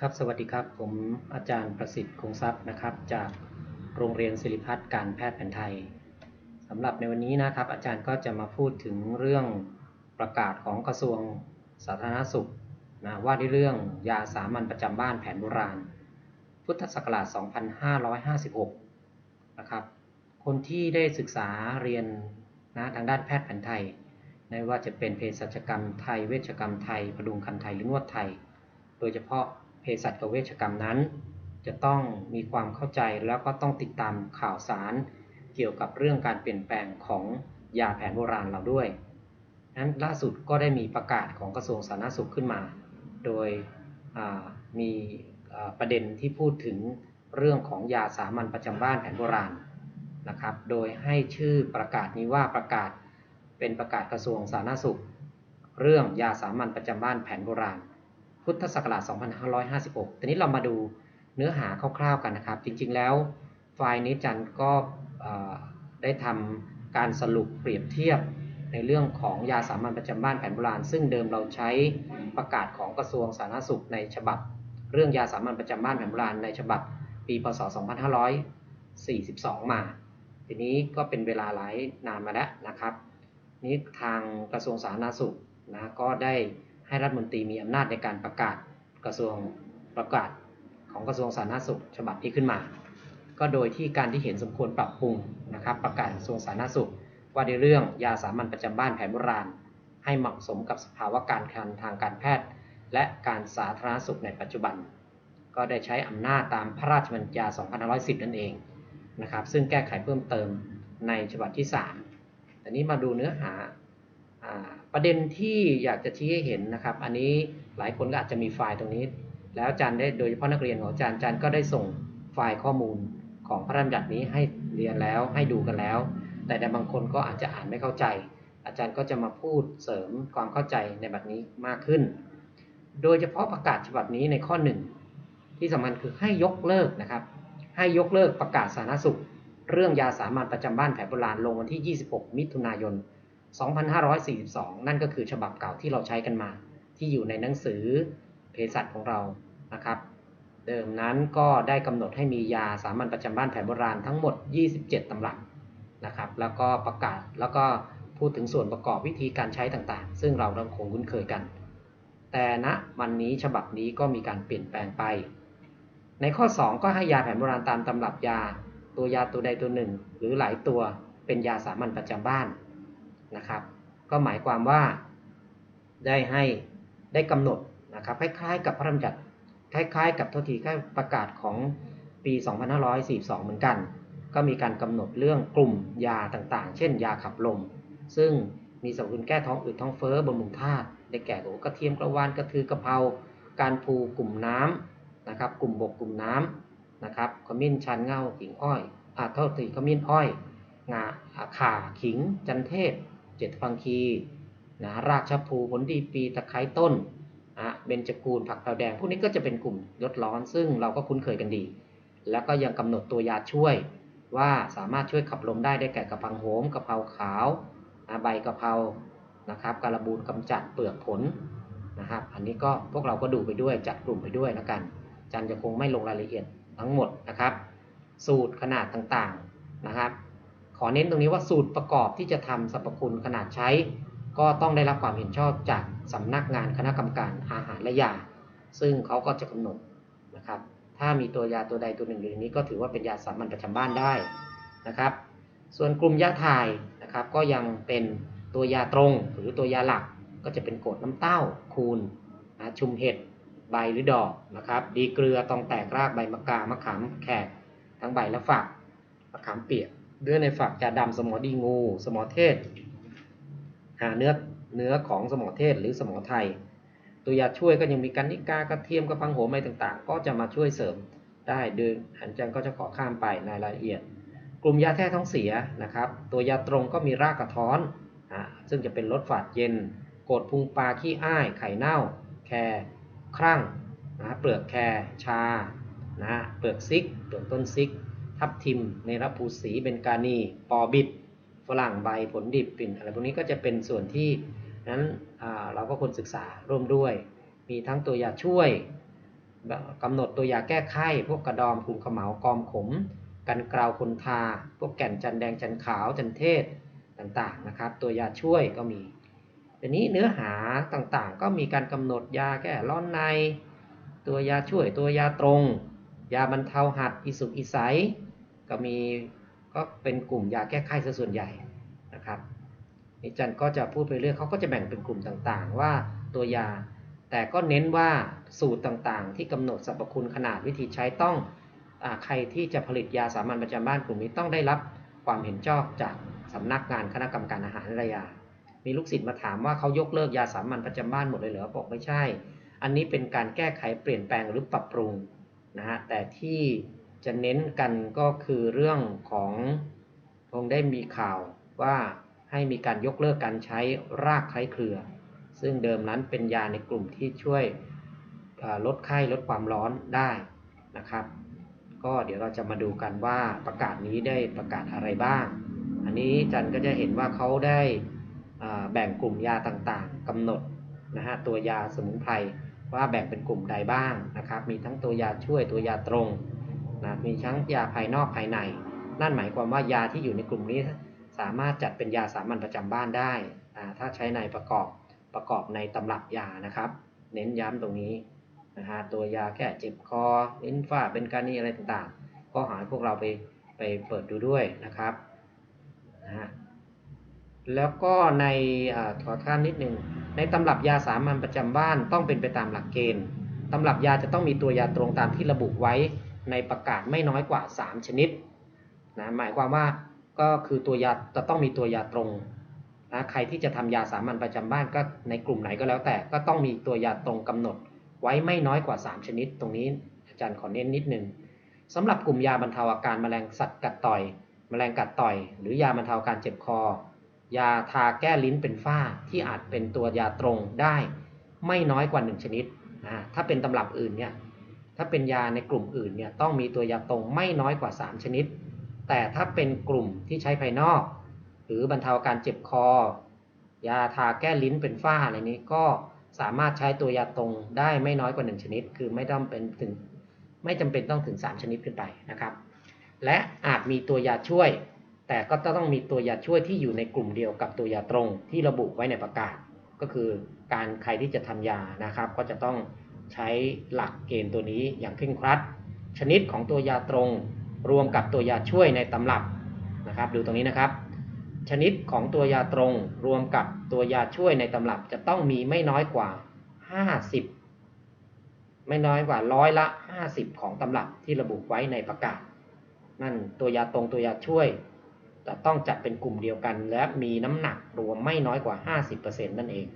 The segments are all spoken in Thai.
ครับ สวัสดีครับ ผมอาจารย์ประสิทธิ์คงทรัพย์นะครับ จากโรงเรียนศิริพัฒน์การแพทย์แผนไทยสำหรับในวันนี้นะครับ อาจารย์ก็จะมาพูดถึงเรื่องประกาศของกระทรวงสาธารณสุขนะว่าด้วยเรื่องยาสามัญประจำบ้านแผนโบราณ พุทธศักราช 2556 นะครับ คนที่ได้ศึกษาเรียนนะทางด้านแพทย์แผนไทยไม่ว่าจะเป็นเภสัชกรรมไทย เวชกรรมไทยประดุงคันไทยหรือนวดไทย โดยเฉพาะ สัชกับเวชกรรมนั้น จะต้องมีความเข้าใจแล้วก็ต้องติดตามข่าวสาร เกี่ยวกับเรื่องการเปลี่ยนแปลงของยาแผนโบราณเราด้วยนั้นล่าสุดก็ได้มีประกาศของกระทรวงสาธารณสุขขึ้นมา โดยมีประเด็นที่พูดถึงเรื่องของยาสามัญประจำบ้านแผนโบราณนะครับ โดยให้ชื่อประกาศนี้ว่าประกาศเป็นประกาศกระทรวงสาธารณสุข เรื่องยาสามัญประจำบ้านแผนโบราณ พุทธศักราช 2556ทีนี้เรามาดูเนื้อหาคร่าวๆกันนะครับ จริงๆแล้วไฟล์นี้จันก็ได้ทำการสรุปเปรียบเทียบในเรื่องของยาสามัญประจำบ้านแผนโบราณ ซึ่งเดิมเราใช้ประกาศของกระทรวงสาธารณสุขในฉบับ เรื่องยาสามัญประจำบ้านแผนโบราณในฉบับปีพศ 2542 มา ทีนี้ก็เป็นเวลาหลายนานมาแล้วนะครับ นี้ทางกระทรวงสาธารณสุขนะก็ได้ ให้รัฐมนตรีมีอำนาจในการประกาศกระทรวงประกาศของกระทรวงสาธารณสุข ฉบับนี้ขึ้นมา ก็โดยที่การที่เห็นสมควรปรับปรุงนะครับประกาศกระทรวงสาธารณสุข ว่าในเรื่องยาสามัญประจำบ้านแผนโบราณ ให้เหมาะสมกับสภาวะการคันทางการแพทย์ และการสาธารณสุขในปัจจุบัน ก็ได้ใช้อำนาจตามพระราชบัญญัติ2510 นั่นเองนะครับซึ่งแก้ไขเพิ่มเติมในฉบับที่3อันนี้มาดูเนื้อหา ประเด็นที่อยากจะชี้ให้เห็นนะครับ อันนี้หลายคนก็อาจจะมีไฟล์ตรงนี้ แล้วอาจารย์ได้โดยเฉพาะนักเรียนของอาจารย์อาจารย์ก็ได้ส่งไฟล์ข้อมูลของพระราชบัญญัตินี้ให้เรียนแล้วให้ดูกันแล้ว แต่แต่บางคนก็อาจจะอ่านไม่เข้าใจ อาจารย์ก็จะมาพูดเสริมความเข้าใจในแบบนี้มากขึ้น โดยเฉพาะประกาศฉบับนี้ในข้อหนึ่งที่สำคัญคือให้ยกเลิกนะครับ ให้ยกเลิกประกาศสาธารณสุข เรื่องยาสามัญประจำบ้านแผนโบราณลงวันที่ 26 มิถุนายน 2542 นั่นก็คือฉบับเก่าที่เราใช้กันมา ที่อยู่ในหนังสือเภสัชของเรานะครับ เดิมนั้นก็ได้กำหนดให้มียาสามัญประจำบ้านแผนโบราณทั้งหมด 27 ตำรับนะครับ แล้วก็ประกาศแล้วก็พูดถึงส่วนประกอบวิธีการใช้ต่างๆ ซึ่งเราเราคงคุ้นเคยกัน แต่ณนะวันนี้ฉบับนี้ก็มีการเปลี่ยนแปลงไป ในข้อ 2 ก็ให้ยาแผนโบราณตามตำรับยา ตัวยาตัวใดตัวหนึ่ง หรือหลายตัวเป็นยาสามัญประจำบ้าน นะครับ ก็หมายความว่าได้ให้ได้กำหนดนะครับคล้ายๆกับพระราชบัญญัติคล้ายๆ กับททีค่ประกาศของปี 2542 เหมือนกัน ก็มีการกำหนดเรื่องกลุ่มยาต่างๆ เช่น ยาขับลม ซึ่งมีสรรพคุณแก้ท้องอืดท้องเฟ้อบำรุงธาตุได้แก่กระเทียมกระวานกระทือกระเพราการพูกลุ่มน้ำนะครับ กลุ่มบกกลุ่มน้ำนะครับขมิ้นชันเงาขิงอ้อยอ่าเท่าตีขมิ้นอ้อยงาข่าขิง จันเทศ เจ็ดฟังคีนะรากชะพูผลดีปีตะไคร้ต้นนะเบญจกูลผักเผาแดง พวกนี้ก็จะเป็นกลุ่มลดร้อน ซึ่งเราก็คุ้นเคยกันดี แล้วก็ยังกำหนดตัวยาช่วย ว่าสามารถช่วยขับลมได้ได้แก่กระพังโหมกระเพราขาวใบกระเพรานะครับการบูนกำจัดเปลือกผลนะครับ อันนี้ก็พวกเราก็ดูไปด้วยจัดกลุ่มไปด้วยแล้วกัน จันจะคงไม่ลงรายละเอียดทั้งหมดนะครับ สูตรขนาดต่างๆนะครับ ขอเน้นตรงนี้ว่าสูตรประกอบที่จะทำสรรพคุณขนาดใช้ ก็ต้องได้รับความเห็นชอบจากสำนักงานคณะกรรมการอาหารและยา ซึ่งเขาก็จะกำหนดนะครับ ถ้ามีตัวยาตัวใดตัวหนึ่งอยู่ในนี้ก็ถือว่าเป็นยาสามัญประจำบ้านได้นะครับ ส่วนกลุ่มยาถ่ายนะครับ ก็ยังเป็นตัวยาตรงหรือตัวยาหลักก็จะเป็นกรดน้ำเต้าคูณนะชุมเห็ดใบหรือดอกนะครับ ดีเกลือตองแตกรากใบมะกามะขามแขกทั้งใบและฝักมะขามเปียก เนื้อในฝักจะดำสมอดีงู สมอเทศหาเนื้อเนื้อของสมอเทศหรือสมอไทย ตัวยาช่วยก็ยังมีกันนิกากระเทียมกระพังโหมอะไรต่างๆ ก็จะมาช่วยเสริมได้โดยหันจังก็จะขอข้ามไปในรายละเอียด กลุ่มยาแท้ท้องเสียนะครับ ตัวยาตรงก็มีรากกระท้อนอซึ่งจะเป็นลดฝาดเย็นโกดพุงปลาขี้อ้าย ไข่เน่า แครครั่งนะเปลือกแครชานะเปลือกซิกเปลือกต้นซิก ทับทิมในรับภูสีเบนกานีปอบิดฝรั่งใบผลดิบปิ่นอะไรพวกนี้ก็จะเป็นส่วนที่นั้นเราก็ควรศึกษาร่วมด้วย มีทั้งตัวยาช่วยกำหนดตัวยาแก้ไข้พวกกระดอมกลุ่มขมเหลากอมขม กันกลาวคนทา พวกแก่นจันแดงจันขาวจันเทศต่างๆนะครับ ตัวยาช่วยก็มีทีนี้เนื้อหาต่างๆ ก็มีการกำหนดยาแก้ร้อนใน ตัวยาช่วยตัวยาตรง ยาบรรเทาหัดอิสุกอิสัย ก็มีก็เป็นกลุ่มยาแก้ไข้ซะส่วนใหญ่นะครับนิจันก็จะพูดไปเรื่อยเขาก็จะแบ่งเป็นกลุ่มต่างๆ ว่าตัวยา แต่ก็เน้นว่าสูตรต่างๆ ที่กำหนดสรรพคุณขนาดวิธีใช้ต้องอใครที่จะผลิตยาสามัญประจำบ้านกลุ่มนี้ต้องได้รับความเห็นชอบจากสำนักงานคณะกรรมการอาหารและยา มีลูกศิษย์มาถามว่าเขายกเลิกยาสามัญประจำบ้านหมดเลยเหรอบอกไม่ใช่ อันนี้เป็นการแก้ไขเปลี่ยนแปลงหรือปรับปรุงนะฮะแต่ที่ จะเน้นกันก็คือเรื่องของคงได้มีข่าวว่าให้มีการยกเลิกการใช้รากไคล้เครือ ซึ่งเดิมนั้นเป็นยาในกลุ่มที่ช่วยลดไข้ลดความร้อนได้นะครับ ก็เดี๋ยวเราจะมาดูกันว่าประกาศนี้ได้ประกาศอะไรบ้าง อันนี้จันก็จะเห็นว่าเขาได้แบ่งกลุ่มยาต่างๆกำหนดนะฮะตัวยาสมุนไพรว่าแบ่งเป็นกลุ่มใดบ้างนะครับ มีทั้งตัวยาช่วยตัวยาตรง นะมีทั้งยาภายนอกภายใน นั่นหมายความว่ายาที่อยู่ในกลุ่มนี้สามารถจัดเป็นยาสามัญประจำบ้านได้ถ้าใช้ในประกอบประกอบในตำรับยานะครับ เน้นย้ำตรงนี้นะฮะตัวยาแก้เจ็บคอลิ้นฝ้าเป็นการนี่อะไรต่างๆ ก็หาพวกเราไปไปเปิดดูด้วยนะครับนะฮะแล้วก็ในขอท่านนิดนึงในตำรับยาสามัญประจำบ้านต้องเป็นไปตามหลักเกณฑ์ตำรับยาจะต้องมีตัวยาตรงตามที่ระบุไว้ ในประกาศไม่น้อยกว่า 3 ชนิดนะหมายความว่าก็คือตัวยาจะต้องมีตัวยาตรงนะใครที่จะทำยาสามัญประจำบ้านก็ในกลุ่มไหนก็แล้วแต่ ก็ต้องมีตัวยาตรงกำหนด ไว้ไม่น้อยกว่า 3 ชนิด ตรงนี้อาจารย์ขอเน้นนิดนึงสำหรับกลุ่มยาบรรเทาอาการแมลงสัตว์กัดต่อย แมลงกัดต่อย หรือยาบรรเทาการเจ็บคอ ยาทาแก้ลิ้นเป็นฝ้าที่อาจเป็นตัวยาตรงได้ ไม่น้อยกว่า 1 ชนิดนะถ้าเป็นตำรับอื่นเนี่ย ถ้าเป็นยาในกลุ่มอื่นเนี่ยต้องมีตัวยาตรงไม่น้อยกว่า 3 ชนิด แต่ถ้าเป็นกลุ่มที่ใช้ภายนอก หรือบรรเทาการเจ็บคอ ยาทาแก้ลิ้นเป็นฝ้าอะไรนี้ก็สามารถใช้ตัวยาตรงได้ไม่น้อยกว่า 1 ชนิด คือไม่ต้องเป็นถึงไม่จำเป็นต้องถึง 3 ชนิดขึ้นไปนะครับ และอาจมีตัวยาช่วย แต่ก็ต้องมีตัวยาช่วยที่อยู่ในกลุ่มเดียวกับตัวยาตรงที่ระบุไว้ในประกาศ ก็คือการใครที่จะทำยานะครับ ก็จะต้อง ใช้หลักเกณฑ์ตัวนี้อย่างเคร่งครัด ชนิดของตัวยาตรงรวมกับตัวยาช่วยในตำรับนะครับดูตรงนี้นะครับ ชนิดของตัวยาตรงรวมกับตัวยาช่วยในตำรับจะต้องมีไม่น้อยกว่า 50 ไม่น้อยกว่าร้อยละ 50 ของตำรับที่ระบุไว้ในประกาศ นั่นตัวยาตรงตัวยาช่วยจะต้องจัดเป็นกลุ่มเดียวกัน และมีน้ำหนักรวมไม่น้อยกว่า 50%นั่นเอง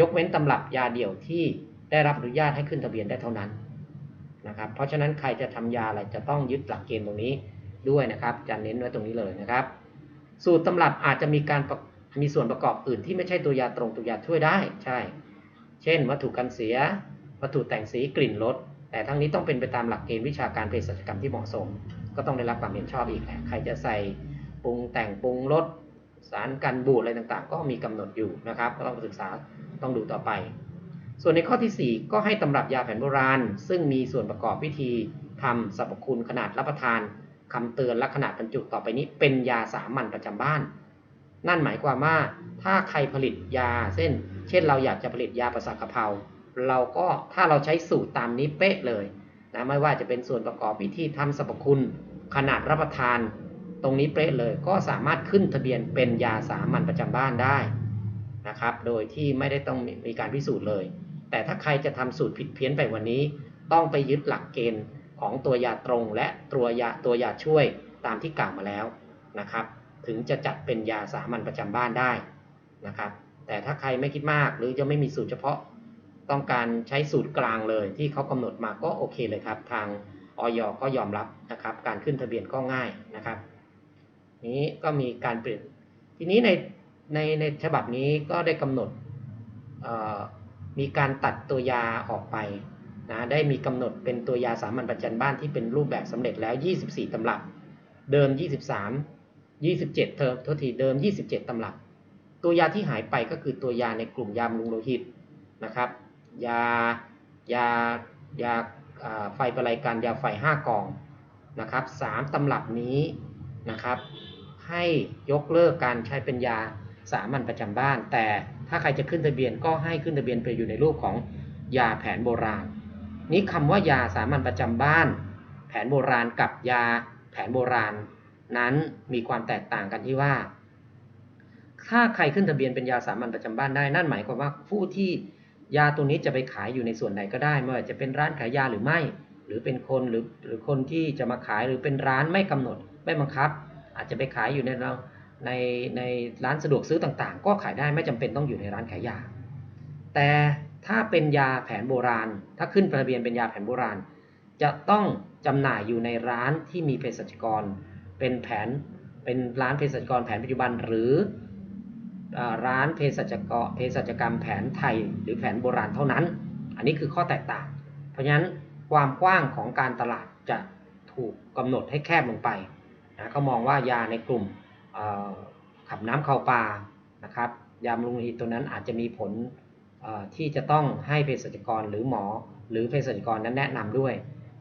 ยกเว้นตำรับยาเดี่ยวที่ ได้รับอนุญาตให้ขึ้นทะเบียนได้เท่านั้นนะครับ เพราะฉะนั้นใครจะทำยาอะไรจะต้องยึดหลักเกณฑ์ตรงนี้ด้วยนะครับจะเน้นไว้ตรงนี้เลยนะครับ สูตรตำรับอาจจะมีการมีส่วนประกอบอื่นที่ไม่ใช่ตัวยาตรงตัวยาช่วยได้ใช่ เช่น วัตถุกันเสีย วัตถุแต่งสีกลิ่นรสแต่ทั้งนี้ต้องเป็นไปตามหลักเกณฑ์วิชาการเภสัชกรรมที่เหมาะสม ก็ต้องได้รับความเห็นชอบอีกแหละใครจะใส่ปรุงแต่งปรุงรสสารกันบูดอะไรต่างๆ ก็มีกำหนดอยู่นะครับ ก็ต้องศึกษาต้องดูต่อไป ส่วนในข้อที่ 4 ก็ให้ตำรับยาแผนโบราณ ซึ่งมีส่วนประกอบวิธีทำสรรพคุณขนาดรับประทานคำเตือนและขนาดบรรจุต่อไปนี้เป็นยาสามัญประจำบ้าน นั่นหมายความว่าถ้าใครผลิตยาเส้น เช่นเราอยากจะผลิตยาประสาทกะเพราเราก็ถ้าเราใช้สูตรตามนี้เป๊ะเลยนะไม่ว่าจะเป็นส่วนประกอบวิธีทำสรรพคุณ ขนาดรับประทาน ตรงนี้เป๊ะเลยก็สามารถขึ้นทะเบียนเป็นยาสามัญประจำบ้านได้นะครับ โดยที่ไม่ได้ต้องมีการพิสูจน์เลย แต่ถ้าใครจะทำสูตรผิดเพี้ยนไปวันนี้ ต้องไปยึดหลักเกณฑ์ของตัวยาตรงและตัวยาตัวยาช่วยตามที่กล่าวมาแล้วนะครับ ถึงจะจัดเป็นยาสามัญประจำบ้านได้นะครับ แต่ถ้าใครไม่คิดมากหรือจะไม่มีสูตรเฉพาะ ต้องการใช้สูตรกลางเลยที่เขากำหนดมาก็โอเคเลยครับ ทางออยก็ยอมรับนะครับ การขึ้นทะเบียนก็ง่ายนะครับ นี้ก็มีการเปลี่ยนทีนี้ในในในฉบับนี้ก็ได้กำหนด มีการตัดตัวยาออกไปนะได้มีกำหนดเป็นตัวยาสามัญประจันบ้านที่เป็นรูปแบบสำเร็จแล้ว 24 ตำรับ เดิม 23 27 เทอมททีเดิม 27 ตำรับ ตัวยาที่หายไปก็คือตัวยาในกลุ่มยาบำรุงโลหิตนะครับ ยายายาไฟประไลกันยาไฟ 5 กล่องนะครับสามตำรับนี้นะครับ ให้ยกเลิกการใช้เป็นยาสามัญประจำบ้านแต่ ถ้าใครจะขึ้นทะเบียนก็ให้ขึ้นทะเบียนไปอยู่ในรูปของยาแผนโบราณ นี้คำว่ายาสามัญประจำบ้าน แผนโบราณกับยาแผนโบราณ นั้นมีความแตกต่างกันที่ว่า ถ้าใครขึ้นทะเบียนเป็นยาสามัญประจำบ้านได้ นั่นหมายความว่าผู้ที่ยาตัวนี้จะไปขายอยู่ในส่วนใดก็ได้ไม่ว่าจะเป็นร้านขายยาหรือไม่ หรือเป็นคนหรือหรือคนที่จะมาขายหรือเป็นร้านไม่กำหนดไม่บังคับ อาจจะไปขายอยู่ในเรา ในในร้านสะดวกซื้อต่างๆ ก็ขายได้ไม่จำเป็นต้องอยู่ในร้านขายยา แต่ถ้าเป็นยาแผนโบราณ ถ้าขึ้นทะเบียนเป็นยาแผนโบราณ จะต้องจำหน่ายอยู่ในร้านที่มีเภสัชกร เป็นแผนเป็นร้านเภสัชกรแผนปัจจุบันหรือร้านเภสัชกรเภสัชกรรมแผนไทย หรือแผนโบราณเท่านั้น อันนี้คือข้อแตกต่าง เพราะฉะนั้นความกว้างของการตลาดจะถูกกำหนดให้แคบลงไปนะเขามองว่ายาในกลุ่ม ขับน้ำเข้าปลานะครับ ยาบำรุงหิตตัวนั้นอาจจะมีผลที่จะต้องให้เภสัชกรหรือหมอ หรือเภสัชกรนั้นแนะนำด้วย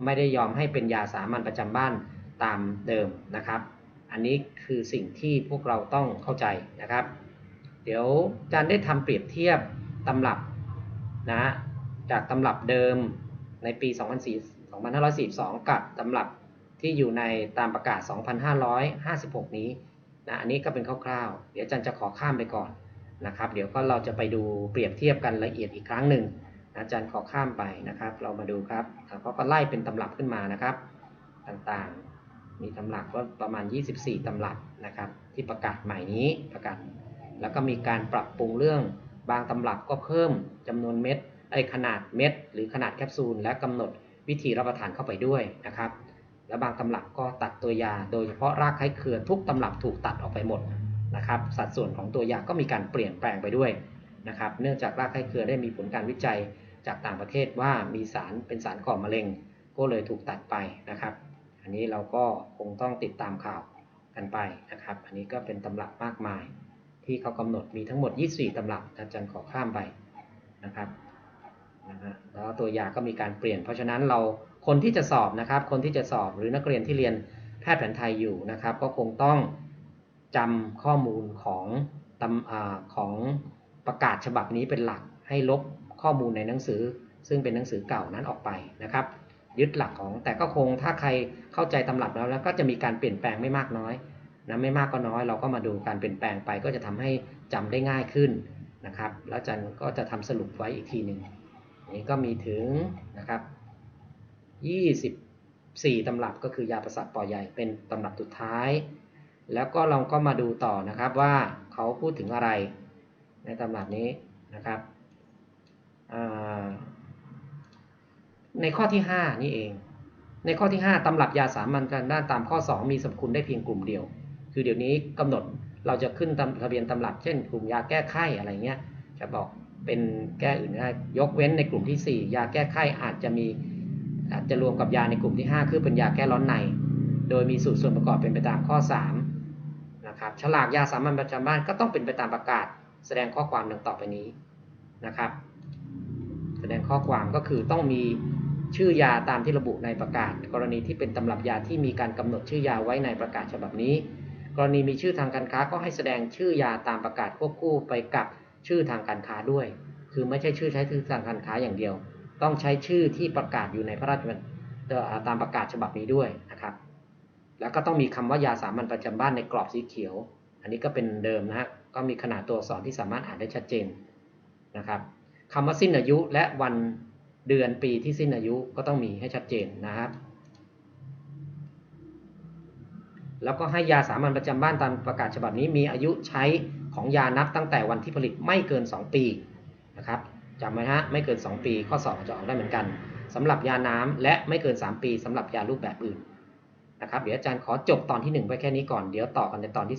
ไม่ได้ยอมให้เป็นยาสามัญประจำบ้านตามเดิมนะครับ อันนี้คือสิ่งที่พวกเราต้องเข้าใจนะครับ เดี๋ยวอาจารย์ได้ทำเปรียบเทียบตำรับนะจากตำรับเดิมในปี24 2542 กับตำรับที่อยู่ในตามประกาศ 2556 นี้ นะอันนี้ก็เป็นคร่าวๆ เดี๋ยวอาจารย์จะขอข้ามไปก่อนนะครับ เดี๋ยวก็เราจะไปดูเปรียบเทียบกันละเอียดอีกครั้งหนึ่งอาจารย์ขอข้ามไปนะครับ เรามาดูครับเขาก็ไล่เป็นตำรับขึ้นมานะครับ ต่างๆ มีตำรับก็ประมาณ 24 ตำรับนะครับ ที่ประกาศใหม่นี้ประกาศ แล้วก็มีการปรับปรุงเรื่องบางตำรับก็เพิ่มจำนวนเม็ดไอขนาดเม็ดหรือขนาดแคปซูลและกำหนดวิธีรับประทานเข้าไปด้วยนะครับ และบางตำรับก็ตัดตัวยา โดยเฉพาะรากไข้เครือทุกตำรับถูกตัดออกไปหมดนะครับ สัดส่วนของตัวยาก็มีการเปลี่ยนแปลงไปด้วยนะครับ เนื่องจากรากไข้เครือได้มีผลการวิจัยจากต่างประเทศว่ามีสารเป็นสารก่อมะเร็ง ก็เลยถูกตัดไปนะครับ อันนี้เราก็คงต้องติดตามข่าวกันไปนะครับ อันนี้ก็เป็นตำรับมากมาย ที่เขากำหนดมีทั้งหมด 24ตำรับอาจารย์ขอข้ามไปนะครับนะฮะแล้วตัวยาก็มีการเปลี่ยน เพราะฉะนั้นเรา คนที่จะสอบนะครับ คนที่จะสอบหรือนักเรียนที่เรียนแพทย์แผนไทยอยู่นะครับ ก็คงต้องจำข้อมูลของตำอาของประกาศฉบับนี้เป็นหลักให้ลบข้อมูลในหนังสือ ซึ่งเป็นหนังสือเก่านั้นออกไปนะครับ ยึดหลักของแต่ก็คงถ้าใครเข้าใจตำรับแล้วแล้วก็จะมีการเปลี่ยนแปลงไม่มากน้อยนะไม่มากก็น้อยเราก็มาดูการเปลี่ยนแปลงไป ก็จะทำให้จำได้ง่ายขึ้นนะครับ แล้วอาจารย์ก็จะทำสรุปไว้อีกทีหนึ่งนนี้ก็มีถึงนะครับ 24 ตำรับก็คือยาประสาทปอใหญ่เป็นตำรับสุดท้าย แล้วก็เราก็มาดูต่อนะครับว่าเขาพูดถึงอะไรในตำรับนี้นะครับในข้อที่ 5 นี่เอง ในข้อที่ 5ตำรับยาสามัญกันด้านตามข้อ 2 มีสรรพคุณได้เพียงกลุ่มเดียว คือเดี๋ยวนี้กำหนดเราจะขึ้นทะเบียนตำรับ เช่น กลุ่มยาแก้ไข้อะไรเงี้ยจะบอกเป็นแก้อื่นได้ยกเว้นในกลุ่มที่ 4 ยาแก้ไข้อาจจะมี อาจะรวมกับยาในกลุ่มที่ 5 คือเป็นยาแก้ร้อนใน โดยมีสูตรส่วนประกอบเป็นไปตามข้อ3นะครับฉลากยาสามัญประจำบ้านก็ต้องเป็นไปตามประกาศ แสดงข้อความดังต่อไปนี้นะครับ แสดงข้อความก็คือต้องมีชื่อยาตามที่ระบุในประกาศ กรณีที่เป็นตำรับยาที่มีการกำหนดชื่อยาไว้ในประกาศฉบับนี้ กรณีมีชื่อทางการค้าก็ให้แสดงชื่อยาตามประกาศควบคู่ไปกับชื่อทางการค้าด้วย คือไม่ใช่ชื่อใช้ชื่อทางการค้าอย่างเดียว ต้องใช้ชื่อที่ประกาศอยู่ในพระราชบัญเอ่อตามประกาศฉบับนี้ด้วยนะครับ แล้วก็ต้องมีคำว่ายาสามัญประจำบ้านในกรอบสีเขียว อันนี้ก็เป็นเดิมนะฮะก็มีขนาดตัวอักษรที่สามารถอ่านได้ชัดเจนนะครับคำว่าสิ้นอายุและวันเดือนปีที่สิ้นอายุก็ต้องมีให้ชัดเจนนะครับ แล้วก็ให้ยาสามัญประจำบ้านตามประกาศฉบับนี้มีอายุใช้ของยานับตั้งแต่วันที่ผลิตไม่เกิน 2 ปีนะครับ จำไว้ฮะไม่เกิน 2 ปีข้อสอบจะออกได้เหมือนกันสำหรับยาน้ำและไม่เกิน 3 ปีสำหรับยารูปแบบอื่นนะครับเดี๋ยวอาจารย์ขอจบตอนที่ 1 ไว้แค่นี้ก่อนเดี๋ยวต่อกันในตอนที่